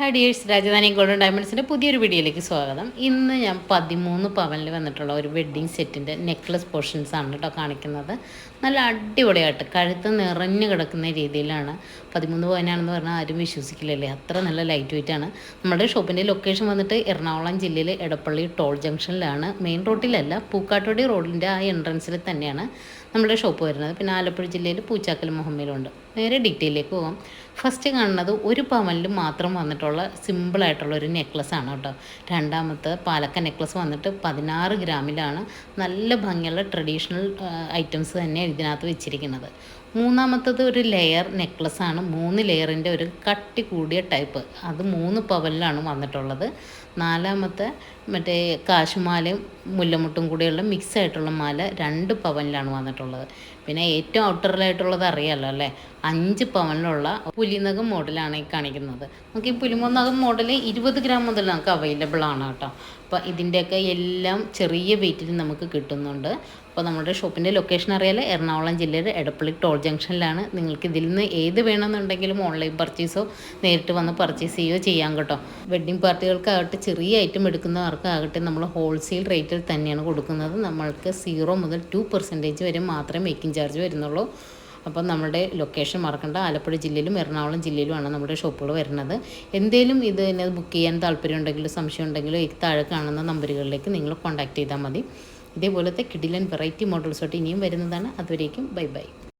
Hi dears Rajdhani golden ഡയമണ്ട്സിന്റെ പുതിയൊരു വീഡിയോയിലേക്ക് സ്വാഗതം. ഇന്ന് ഞാൻ പതിമൂന്ന് പവനിൽ വന്നിട്ടുള്ള ഒരു വെഡ്ഡിങ് സെറ്റിന്റെ നെക്ലസ് പോർഷൻസ് ആണ് കേട്ടോ കാണിക്കുന്നത്. നല്ല അടിപൊളിയായിട്ട് കഴുത്ത് നിറഞ്ഞു കിടക്കുന്ന രീതിയിലാണ്. പതിമൂന്ന് പവനാണെന്ന് പറഞ്ഞാൽ ആരും വിശ്വസിക്കില്ലല്ലേ? അത്ര നല്ല ലൈറ്റ് വെയിറ്റ് ആണ്. നമ്മുടെ ഷോപ്പിന്റെ ലൊക്കേഷൻ വന്നിട്ട് എറണാകുളം ജില്ലയിലെ എടപ്പള്ളി ടോൾ ജംഗ്ഷനിലാണ് മെയിൻ റോഡിലല്ല പൂക്കാട്ടോടി റോഡിന്റെ ആ എൻട്രൻസിൽ തന്നെയാണ് നമ്മുടെ ഷോപ്പ് വരുന്നത്. പിന്നെ ആലപ്പുഴ ജില്ലയിൽ പൂച്ചാക്കൽ മുഹമ്മയിലുണ്ട്. നേരെ ഡീറ്റെയിലേക്ക് പോകാം ഫസ്റ്റ് കാണുന്നത് ഒരു പവനിൽ മാത്രം വന്നിട്ടുള്ള സിമ്പിളായിട്ടുള്ള ഒരു നെക്ലസ് ആണ് കേട്ടോ. രണ്ടാമത്തെ പാലക്ക നെക്ലസ് വന്നിട്ട് പതിനാറ് ഗ്രാമിലാണ് നല്ല ഭംഗിയുള്ള ട്രഡീഷണൽ ഐറ്റംസ് തന്നെ ഇതിനകത്ത് വെച്ചിരിക്കുന്നത്. മൂന്നാമത്തത് ഒരു ലെയർ നെക്ലസ് ആണ്. മൂന്ന് ലെയറിന്റെ ഒരു കട്ടി കൂടിയ ടൈപ്പ് അത് മൂന്ന് പവലിലാണ് വന്നിട്ടുള്ളത്. നാലാമത്തെ മറ്റേ കാശുമാലയും മുല്ലമുട്ടും കൂടിയുള്ള മിക്സ് ആയിട്ടുള്ള മാല രണ്ട് പവനിലാണ് വന്നിട്ടുള്ളത്. പിന്നെ ഏറ്റവും ഔട്ടറിലായിട്ടുള്ളത് അറിയാമല്ലോ അല്ലേ? അഞ്ച് പവനിലുള്ള പുലിനകം മോഡലാണ് ഈ കാണിക്കുന്നത്. നമുക്ക് ഈ പുലിമുന്നകം മോഡൽ ഇരുപത് ഗ്രാം മുതൽ നമുക്ക് അവൈലബിൾ ആണ് കേട്ടോ. അപ്പോൾ ഇതിന്റെയൊക്കെ എല്ലാം ചെറിയ വെയിറ്റിൽ നമുക്ക് കിട്ടുന്നുണ്ട്. അപ്പോൾ നമ്മുടെ ഷോപ്പിന്റെ ലൊക്കേഷൻ അറിയാലോ എറണാകുളം ജില്ലയുടെ എടപ്പള്ളി ടോൾ ജംഗ്ഷനിലാണ്. നിങ്ങൾക്ക് ഇതിൽ നിന്ന് ഏത് വേണമെന്നുണ്ടെങ്കിലും ഓൺലൈൻ പർച്ചേസോ നേരിട്ട് വന്ന് പർച്ചേസ് ചെയ്യുകയോ ചെയ്യാം കേട്ടോ. വെഡ്ഡിംഗ് പാർട്ടികൾക്കാകട്ടെ ചെറിയ ഐറ്റം എടുക്കുന്നവർക്കാകട്ടെ നമ്മൾ ഹോൾസെയിൽ റേറ്റിൽ തന്നെയാണ് കൊടുക്കുന്നത്. നമ്മൾക്ക് സീറോ മുതൽ ടു പെർസെന്റേജ് വരെ മാത്രമേ മേക്കിംഗ് ചാർജ് വരുന്നുള്ളൂ. അപ്പം നമ്മുടെ ലൊക്കേഷൻ മറക്കണ്ട. ആലപ്പുഴ ജില്ലയിലും എറണാകുളം ജില്ലയിലുമാണ് നമ്മുടെ ഷോപ്പുകൾ വരുന്നത്. എന്തേലും ഇത് തന്നെ ബുക്ക് ചെയ്യാൻ താല്പര്യം ഉണ്ടെങ്കിലോ സംശയം ഉണ്ടെങ്കിലോ ഈ താഴെ കാണുന്ന നമ്പറുകളിലേക്ക് നിങ്ങൾ കോൺടാക്ട് ചെയ്താൽ മതി. ഇതേപോലത്തെ കിഡിലൻ വെറൈറ്റി മോഡൽസോട്ട് ഇനിയും വരുന്നതാണ്. അതുവരേക്കും ബൈ ബൈ.